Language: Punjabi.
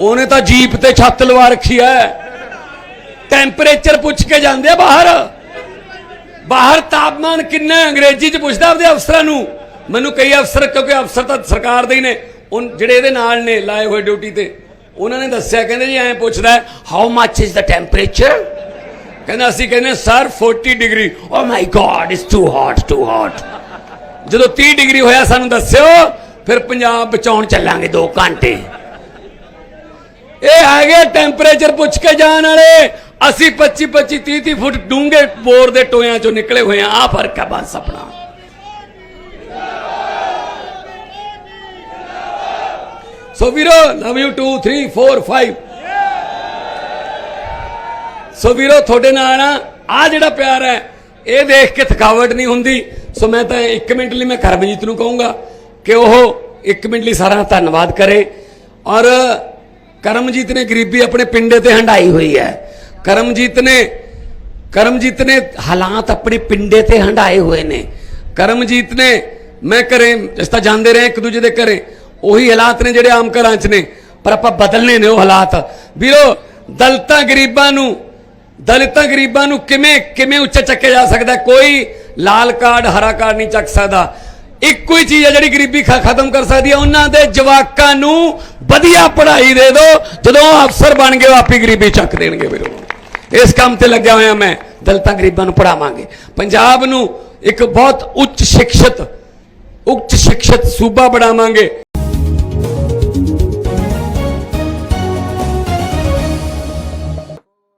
ਉਹਨੇ ਤਾਂ ਜੀਪ ਤੇ ਛੱਤ ਲਵਾ ਰੱਖੀ ਐ। ਟੈਂਪਰੇਚਰ ਪੁੱਛ ਕੇ ਜਾਂਦੇ ਆ ਬਾਹਰ। ਬਾਹਰ ਤਾਪਮਾਨ ਕਿੰਨਾ ਅੰਗਰੇਜ਼ੀ ਚ ਪੁੱਛਦਾ ਆਪਦੇ ਅਫਸਰਾਂ ਨੂੰ। ਮੈਨੂੰ ਕਈ ਅਫਸਰ, ਕਿਉਂਕਿ ਅਫਸਰ ਤਾਂ ਸਰਕਾਰ ਦੇ ਹੀ ਨੇ। ਉਹ ਜਿਹੜੇ ਇਹਦੇ ਨਾਲ ਨੇ, ਲਾਏ ਹੋਏ ਡਿਊਟੀ ਤੇ। ਉਹਨਾਂ ਨੇ ਦੱਸਿਆ, ਕਹਿੰਦੇ ਜੀ ਐਂ ਪੁੱਛਦਾ how much is the temperature ਕਹਿੰਦਾ, ਅਸੀਂ ਕਹਿੰਦੇ sir 40 degree oh my God it's too hot too hot ਜਦੋਂ 30 ਡਿਗਰੀ ਹੋਇਆ, ਸਾਨੂੰ ਦੱਸਿਓ, ਫਿਰ ਪੰਜਾਬ ਬਚਾਉਣ ਚੱਲਾਂਗੇ 2 ਘੰਟੇ। ਇਹ ਹੈਗੇ ਟੈਂਪਰੇਚਰ ਪੁੱਛ ਕੇ ਜਾਣ ਵਾਲੇ। ਅਸੀਂ 25 25 30 30 ਫੁੱਟ ਡੂੰਘੇ ਬੋਰ ਦੇ ਟੋਇਆਂ ਚੋਂ ਨਿਕਲੇ ਹੋਏ ਆ। ਆ ਫ਼ਰਕ ਹੈ ਬਸ ਆਪਣਾ। ਸੋ ਵੀਰੋ ਲਵ ਯੂ 2 3 4 5 ਸੋ ਵੀਰੋ, ਤੁਹਾਡੇ ਨਾਲ ਆ। ਜਿਹੜਾ ਪਿਆਰ ਹੈ, ਇਹ ਦੇਖ ਕੇ ਥਕਾਵਟ ਨਹੀਂ ਹੁੰਦੀ। ਸੋ ਮੈਂ ਤਾਂ 1 ਮਿੰਟ ਲਈ ਮੈਂ ਕਰਮਜੀਤ ਨੂੰ ਕਹੂੰਗਾ ਕਿ ਉਹ 1 ਮਿੰਟ ਲਈ ਸਾਰਾ ਧੰਨਵਾਦ ਕਰੇ। ਔਰ ਕਰਮਜੀਤ ਨੇ ਗਰੀਬੀ ਆਪਣੇ ਪਿੰਡੇ ਤੇ ਹੰਡਾਈ ਹੋਈ ਹੈ। ਕਰਮਜੀਤ ਨੇ ਕਰਮਜੀਤ ਨੇ ਹਾਲਾਤ ਆਪਣੇ ਪਿੰਡੇ ਤੇ ਹੰਡਾਏ ਹੋਏ ਨੇ। ਕਰਮਜੀਤ ਨੇ, ਮੈਂ ਘਰੇ ਜਿਸ ਤਾਂ ਜਾਂਦੇ ਰਹੇ ਇੱਕ ਦੂਜੇ ਦੇ ਘਰੇ, ਉਹੀ ਹਾਲਾਤ ਨੇ ਜਿਹੜੇ ਆਮ ਘਰਾਂ 'ਚ ਨੇ, ਪਰ ਆਪਾਂ ਬਦਲਨੇ ਨੇ ਉਹ ਹਾਲਾਤ। ਵੀਰੋ, ਦਲਤਾਂ ਗਰੀਬਾਂ ਨੂੰ, ਦਲਿਤਾਂ ਗਰੀਬਾਂ ਨੂੰ ਕਿਵੇਂ ਕਿਵੇਂ ਉੱਚਾ ਚੱਕਿਆ ਜਾ ਸਕਦਾ ਕੋਈ ਲਾਲ ਕਾਰਡ, ਹਰਾ ਕਾਰਡ ਨਹੀਂ ਚੱਕ ਸਕਦਾ। ਇੱਕੋ ਹੀ ਚੀਜ਼ ਹੈ ਜਿਹੜੀ ਗਰੀਬੀ ਖਤਮ ਕਰ ਸਕਦੀ ਹੈ। ਉਹਨਾਂ ਦੇ ਜਵਾਕਾਂ ਨੂੰ ਵਧੀਆ ਪੜ੍ਹਾਈ ਦੇ ਦਿਓ ਜਦੋਂ ਉਹ ਅਫਸਰ ਬਣ ਗਏ, ਉਹ ਆਪੀ ਗਰੀਬੀ ਚੱਕ ਦੇਣਗੇ ਵੀਰੋ। ਇਸ ਕੰਮ ਤੇ ਲੱਗਿਆ ਹੋਇਆ ਮੈਂ, ਦਲਤਾਂ ਗਰੀਬਾਂ ਨੂੰ ਪੜਾਵਾਂਗੇ ਪੰਜਾਬ ਨੂੰ ਇੱਕ ਬਹੁਤ ਉੱਚ ਸਿੱਖਿਅਤ ਉੱਚ ਸਿੱਖਿਅਤ ਸੂਬਾ ਬਣਾਵਾਂਗੇ।